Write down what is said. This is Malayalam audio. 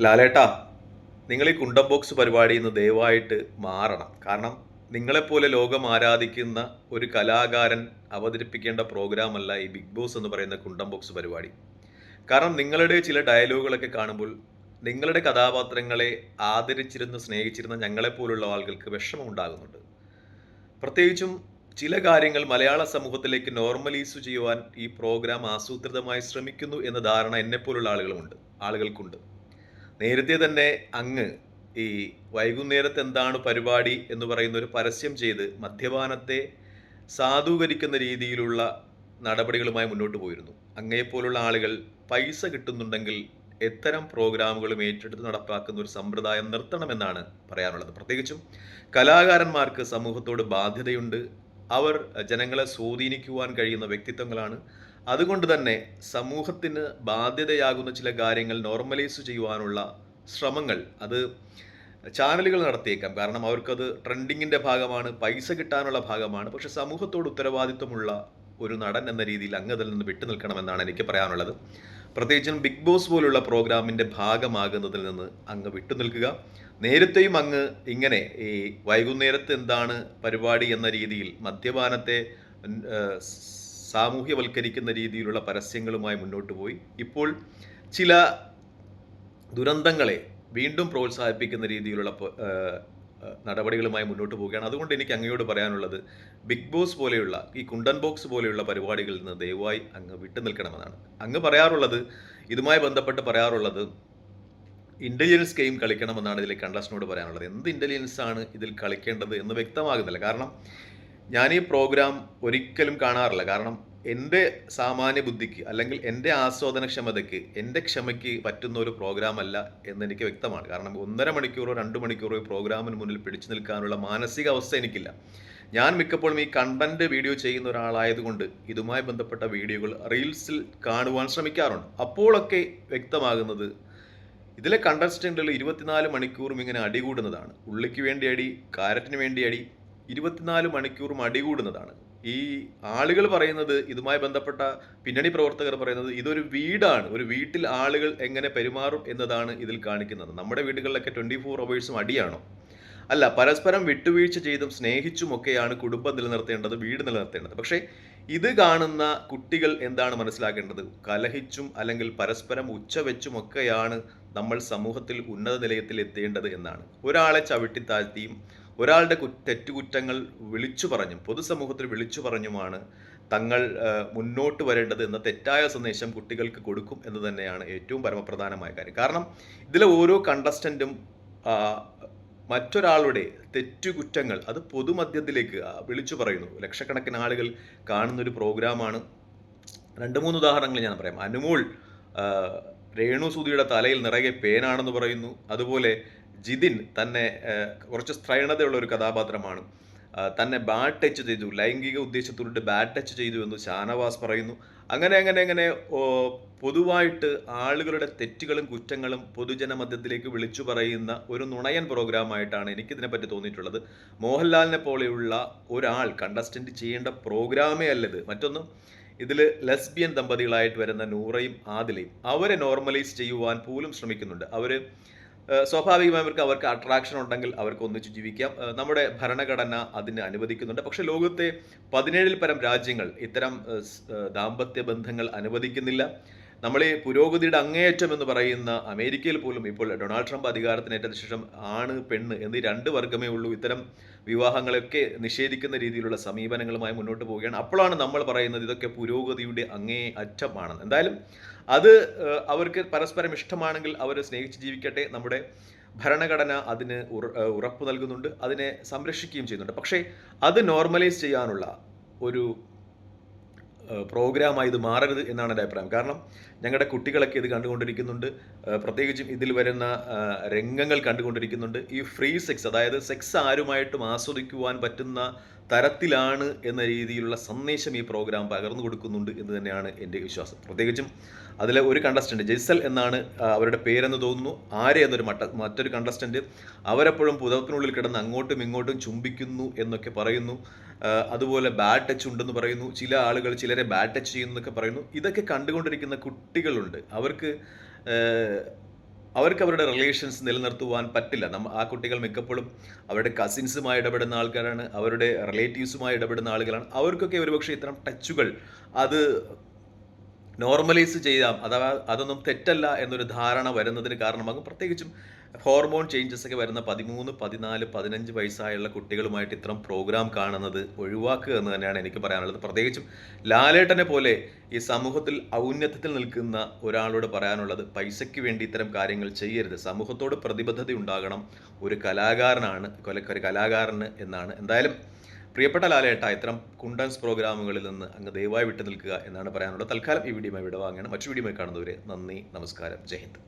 ലാലേട്ടാ നിങ്ങൾ ഈ കുണ്ടം ബോക്സ് പരിപാടിയിൽ നിന്ന് ദയവായിട്ട് മാറണം. കാരണം നിങ്ങളെപ്പോലെ ലോകം ആരാധിക്കുന്ന ഒരു കലാകാരൻ അവതരിപ്പിക്കേണ്ട പ്രോഗ്രാമല്ല ഈ ബിഗ് ബോസ് എന്ന് പറയുന്ന കുണ്ടം ബോക്സ് പരിപാടി. കാരണം നിങ്ങളുടെ ചില ഡയലോഗുകളൊക്കെ കാണുമ്പോൾ നിങ്ങളുടെ കഥാപാത്രങ്ങളെ ആദരിച്ചിരുന്ന് സ്നേഹിച്ചിരുന്ന ഞങ്ങളെപ്പോലുള്ള ആളുകൾക്ക് വിഷമം ഉണ്ടാകുന്നുണ്ട് പ്രത്യേകിച്ചും ചില കാര്യങ്ങൾ മലയാള സമൂഹത്തിലേക്ക് നോർമലൈസ് ചെയ്യുവാൻ ഈ പ്രോഗ്രാം ആസൂത്രിതമായി ശ്രമിക്കുന്നു എന്ന ധാരണ എന്നെപ്പോലുള്ള ആളുകളുമുണ്ട് ആളുകൾക്കുണ്ട്. നേരത്തെ തന്നെ അങ്ങ് ഈ വൈകുന്നേരത്ത് എന്താണ് പരിപാടി എന്ന് പറയുന്ന ഒരു പരസ്യം ചെയ്ത് മദ്യപാനത്തെ സാധൂകരിക്കുന്ന രീതിയിലുള്ള നടപടികളുമായി മുന്നോട്ട് പോയിരുന്നു. അങ്ങയെപ്പോലുള്ള ആളുകൾ പൈസ കിട്ടുന്നുണ്ടെങ്കിൽ എത്തരം പ്രോഗ്രാമുകളും ഏറ്റെടുത്ത് നടപ്പാക്കുന്ന ഒരു സമ്പ്രദായം നിർത്തണമെന്നാണ് പറയാനുള്ളത്. പ്രത്യേകിച്ചും കലാകാരന്മാർക്ക് സമൂഹത്തോട് ബാധ്യതയുണ്ട്. അവർ ജനങ്ങളെ സ്വാധീനിക്കുവാൻ കഴിയുന്ന വ്യക്തിത്വങ്ങളാണ് അതുകൊണ്ട് തന്നെ സമൂഹത്തിന് ബാധ്യതയാകുന്ന ചില കാര്യങ്ങൾ നോർമലൈസ് ചെയ്യുവാനുള്ള ശ്രമങ്ങൾ അത് ചാനലുകൾ നടത്തിയേക്കാം. കാരണം അവർക്കത് ട്രെൻഡിങ്ങിന്റെ ഭാഗമാണ് പൈസ കിട്ടാനുള്ള ഭാഗമാണ്. പക്ഷെ സമൂഹത്തോട് ഉത്തരവാദിത്വമുള്ള ഒരു നടൻ എന്ന രീതിയിൽ അങ്ങ് അതിൽ നിന്ന് വിട്ടു നിൽക്കണമെന്നാണ് എനിക്ക് പറയാനുള്ളത്. പ്രത്യേകിച്ചും ബിഗ് ബോസ് പോലുള്ള പ്രോഗ്രാമിന്റെ ഭാഗമാകുന്നതിൽ നിന്ന് അങ്ങ് വിട്ടു നിൽക്കുക. നേരത്തെയും അങ്ങ് ഇങ്ങനെ ഈ വൈകുന്നേരത്ത് എന്താണ് പരിപാടി എന്ന രീതിയിൽ മദ്യപാനത്തെ സാമൂഹ്യവൽക്കരിക്കുന്ന രീതിയിലുള്ള പരസ്യങ്ങളുമായി മുന്നോട്ട് പോയി. ഇപ്പോൾ ചില ദുരന്തങ്ങളെ വീണ്ടും പ്രോത്സാഹിപ്പിക്കുന്ന രീതിയിലുള്ള നടപടികളുമായി മുന്നോട്ട് പോവുകയാണ്. അതുകൊണ്ട് എനിക്ക് അങ്ങയോട് പറയാനുള്ളത് ബിഗ് ബോസ് പോലെയുള്ള ഈ കുണ്ടൻ ബോക്സ് പോലെയുള്ള പരിപാടികളിൽ നിന്ന് ദയവായി അങ്ങ് വിട്ടു നിൽക്കണമെന്നാണ്. അങ്ങ് പറയാറുള്ളത് ഇതുമായി ബന്ധപ്പെട്ട് പറയാറുള്ളത് ഇന്റലിജൻസ് ഗെയിം കളിക്കണമെന്നാണ് ഇതിലെ കണ്ടസ്റ്റിനോട് പറയാനുള്ളത്. എന്ത് ഇന്റലിജൻസ് ആണ് ഇതിൽ കളിക്കേണ്ടത് എന്ന് വ്യക്തമാകുന്നില്ല. കാരണം ഞാൻ ഈ പ്രോഗ്രാം ഒരിക്കലും കാണാറില്ല. കാരണം എന്റെ സാമാന്യ ബുദ്ധിക്ക് അല്ലെങ്കിൽ എന്റെ ആസ്വാദനക്ഷമതയ്ക്ക് എന്റെ ക്ഷമയ്ക്ക് പറ്റുന്ന ഒരു പ്രോഗ്രാം അല്ല എന്ന് എനിക്ക് വ്യക്തമാണ്. കാരണം ഒന്നര മണിക്കൂറോ രണ്ട് മണിക്കൂറോ ഈ പ്രോഗ്രാമിന് മുന്നിൽ പിടിച്ചു നിൽക്കാനുള്ള മാനസിക അവസ്ഥ എനിക്കില്ല. ഞാൻ മിക്കപ്പോഴും ഈ കണ്ടന്റ് വീഡിയോ ചെയ്യുന്ന ഒരാളായതുകൊണ്ട് ഇതുമായി ബന്ധപ്പെട്ട വീഡിയോകൾ റീൽസിൽ കാണുവാൻ ശ്രമിക്കാറുണ്ട്. അപ്പോഴൊക്കെ വ്യക്തമാകുന്നത് ഇതിലെ കണ്ടസ്റ്റന്റുകൾ ഇരുപത്തിനാല് മണിക്കൂറും ഇങ്ങനെ അടികൂടുന്നതാണ്. ഉള്ളിക്ക് വേണ്ടി അടി കാരറ്റിന് വേണ്ടി അടി ഇരുപത്തിനാല് മണിക്കൂറും അടികൂടുന്നതാണ്. ഈ ആളുകൾ പറയുന്നത് ഇതുമായി ബന്ധപ്പെട്ട പിന്നണി പ്രവർത്തകർ പറയുന്നത് ഇതൊരു വീടാണ്. ഒരു വീട്ടിൽ ആളുകൾ എങ്ങനെ പെരുമാറും എന്നതാണ് ഇതിൽ കാണിക്കുന്നത്. നമ്മുടെ വീടുകളിലൊക്കെ ട്വന്റി ഫോർ അവേഴ്സും അടിയാണോ? അല്ല പരസ്പരം വിട്ടുവീഴ്ച ചെയ്തും സ്നേഹിച്ചുമൊക്കെയാണ് കുടുംബം നിലനിർത്തേണ്ടത് വീട് നിലനിർത്തേണ്ടത്. പക്ഷേ ഇത് കാണുന്ന കുട്ടികൾ എന്താണ് മനസ്സിലാക്കേണ്ടത്? കലഹിച്ചും അല്ലെങ്കിൽ പരസ്പരം ഉച്ചവെച്ചുമൊക്കെയാണ് നമ്മൾ സമൂഹത്തിൽ ഉന്നത നിലയത്തിൽ എത്തേണ്ടത് എന്നാണ്. ഒരാളെ ചവിട്ടിത്താഴ്ത്തിയും ഒരാളുടെ തെറ്റുകുറ്റങ്ങൾ വിളിച്ചു പറഞ്ഞും പൊതുസമൂഹത്തിൽ വിളിച്ചു പറഞ്ഞുമാണ് തങ്ങൾ മുന്നോട്ട് വരേണ്ടത് എന്ന തെറ്റായ സന്ദേശം കുട്ടികൾക്ക് കൊടുക്കും എന്ന് തന്നെയാണ് ഏറ്റവും പരമപ്രധാനമായ കാര്യം. കാരണം ഇതിലെ ഓരോ കണ്ടസ്റ്റന്റും മറ്റൊരാളുടെ തെറ്റുകുറ്റങ്ങൾ അത് പൊതുമധ്യത്തിലേക്ക് വിളിച്ചു പറയുന്നു. ലക്ഷക്കണക്കിന് ആളുകൾ കാണുന്നൊരു പ്രോഗ്രാമാണ്. രണ്ട് മൂന്ന് ഉദാഹരണങ്ങൾ ഞാൻ പറയാം. അനുമോൾ രേണു സുധിയുടെ തലയിൽ നിറയെ പേനാണെന്ന് പറയുന്നു. അതുപോലെ ജിതിൻ തന്നെ കുറച്ച് സ്ത്രൈണതയുള്ള ഒരു കഥാപാത്രമാണ് തന്നെ ബാഡ് ടച്ച് ചെയ്തു. ലൈംഗിക ഉദ്ദേശത്തോടെ ബാഡ് ടച്ച് ചെയ്തു എന്ന് ഷാനവാസ് പറയുന്നു. അങ്ങനെ അങ്ങനെ അങ്ങനെ പൊതുവായിട്ട് ആളുകളുടെ തെറ്റുകളും കുറ്റങ്ങളും പൊതുജന മധ്യത്തിലേക്ക് വിളിച്ചു പറയുന്ന ഒരു നുണയൻ പ്രോഗ്രാമായിട്ടാണ് എനിക്കിതിനെപ്പറ്റി തോന്നിയിട്ടുള്ളത്. മോഹൻലാലിനെ പോലെയുള്ള ഒരാൾ കണ്ടസ്റ്റന്റ് ചെയ്യേണ്ട പ്രോഗ്രാമേ അല്ലത് മറ്റൊന്ന് ഇതിൽ ലെസ്ബിയൻ ദമ്പതികളായിട്ട് വരുന്ന നൂറയും ആദിലയും അവരെ നോർമലൈസ് ചെയ്യുവാൻ പോലും ശ്രമിക്കുന്നുണ്ട്. അവർ സ്വാഭാവികമായും അവർക്ക് അവർക്ക് അട്രാക്ഷൻ ഉണ്ടെങ്കിൽ അവർക്ക് ഒന്നിച്ച് ജീവിക്കാം. നമ്മുടെ ഭരണഘടന അതിന് അനുവദിക്കുന്നുണ്ട്. പക്ഷേ ലോകത്തെ പതിനേഴിൽ പരം രാജ്യങ്ങൾ ഇത്തരം ദാമ്പത്യ ബന്ധങ്ങൾ അനുവദിക്കുന്നില്ല. നമ്മൾ ഈ പുരോഗതിയുടെ അങ്ങേയറ്റം എന്ന് പറയുന്ന അമേരിക്കയിൽ പോലും ഇപ്പോൾ ഡൊണാൾഡ് ട്രംപ് അധികാരത്തിനേറ്റ ശേഷം ആണ് പെണ്ണ് എന്നീ രണ്ട് വർഗമേ ഉള്ളൂ. ഇത്തരം വിവാഹങ്ങളൊക്കെ നിഷേധിക്കുന്ന രീതിയിലുള്ള സമീപനങ്ങളുമായി മുന്നോട്ട് പോവുകയാണ്. അപ്പോഴാണ് നമ്മൾ പറയുന്നത് ഇതൊക്കെ പുരോഗതിയുടെ അങ്ങേ അറ്റമാണെന്ന്. എന്തായാലും അത് അവർക്ക് പരസ്പരം ഇഷ്ടമാണെങ്കിൽ അവർ സ്നേഹിച്ച് ജീവിക്കട്ടെ. നമ്മുടെ ഭരണഘടന അതിന് ഉറപ്പ് നൽകുന്നുണ്ട്. അതിനെ സംരക്ഷിക്കുകയും ചെയ്യുന്നുണ്ട്. പക്ഷേ അത് നോർമലൈസ് ചെയ്യാനുള്ള ഒരു പ്രോഗ്രാമായി ഇത് മാറരുത് എന്നാണ് എന്റെ അഭിപ്രായം. കാരണം ഞങ്ങളുടെ കുട്ടികളൊക്കെ ഇത് കണ്ടുകൊണ്ടിരിക്കുന്നുണ്ട്. പ്രത്യേകിച്ചും ഇതിൽ വരുന്ന രംഗങ്ങൾ കണ്ടുകൊണ്ടിരിക്കുന്നുണ്ട്. ഈ ഫ്രീ സെക്സ് അതായത് സെക്സ് ആരുമായിട്ടും ആസ്വദിക്കുവാൻ പറ്റുന്ന തരത്തിലാണ് എന്ന രീതിയിലുള്ള സന്ദേശം ഈ പ്രോഗ്രാം പകർന്നു കൊടുക്കുന്നുണ്ട് എന്ന് തന്നെയാണ് എന്റെ വിശ്വാസം. പ്രത്യേകിച്ചും അതിലെ ഒരു കണ്ടസ്റ്റന്റ് ജെയ്സൽ എന്നാണ് അവരുടെ പേരെന്ന് തോന്നുന്നു. ആരെ എന്നൊരു മട്ട മറ്റൊരു കണ്ടസ്റ്റന്റ് അവരെപ്പോഴും പുതപ്പിനുള്ളിൽ കിടന്ന് അങ്ങോട്ടും ഇങ്ങോട്ടും ചുംബിക്കുന്നു എന്നൊക്കെ പറയുന്നു. അതുപോലെ ബാഡ് ടച്ച് ഉണ്ടെന്ന് പറയുന്നു. ചില ആളുകൾ ചിലരെ ബാഡ് ടച്ച് ചെയ്യുന്നു എന്നൊക്കെ പറയുന്നു. ഇതൊക്കെ കണ്ടുകൊണ്ടിരിക്കുന്ന കുട്ടികളുണ്ട്. അവർക്ക് അവർക്ക് അവരുടെ റിലേഷൻസ് നിലനിർത്തുവാൻ പറ്റില്ല. നമ്മ ആ കുട്ടികൾ മിക്കപ്പോഴും അവരുടെ കസിൻസുമായി ഇടപെടുന്ന ആൾക്കാരാണ്. അവരുടെ റിലേറ്റീവ്സുമായി ഇടപെടുന്ന ആളുകളാണ്. അവർക്കൊക്കെ ഒരുപക്ഷെ ഇത്തരം ടച്ചുകൾ അത് നോർമലൈസ് ചെയ്യാം അഥവാ അതൊന്നും തെറ്റല്ല എന്നൊരു ധാരണ വരുന്നതിന് കാരണമാകും പ്രത്യേകിച്ചും ഹോർമോൺ ചേഞ്ചസ് ഒക്കെ വരുന്ന പതിമൂന്ന് പതിനാല് പതിനഞ്ച് വയസ്സായുള്ള കുട്ടികളുമായിട്ട് ഇത്തരം പ്രോഗ്രാം കാണുന്നത് ഒഴിവാക്കുക എന്ന് തന്നെയാണ് എനിക്ക് പറയാനുള്ളത്. പ്രത്യേകിച്ചും ലാലേട്ടനെ പോലെ ഈ സമൂഹത്തിൽ ഔന്നത്യത്തിൽ നിൽക്കുന്ന ഒരാളോട് പറയാനുള്ളത് പൈസയ്ക്ക് വേണ്ടി ഇത്തരം കാര്യങ്ങൾ ചെയ്യരുത്. സമൂഹത്തോട് പ്രതിബദ്ധത ഉണ്ടാകണം. ഒരു കലാകാരനാണ് കൊലക്കൊരു കലാകാരന് എന്നാണ്. എന്തായാലും പ്രിയപ്പെട്ട ലാലേട്ട ഇത്തരം കുണ്ടൻസ് പ്രോഗ്രാമുകളിൽ നിന്ന് അങ്ങ് ദയവായി വിട്ടു നിൽക്കുക എന്നാണ് പറയാനുള്ളത്. തൽക്കാലം ഈ വീഡിയോ വിടവാങ്ങണം മറ്റു വീഡിയോ കാണുന്നവരെ നന്ദി നമസ്കാരം. ജയ് ഹിന്ദ്.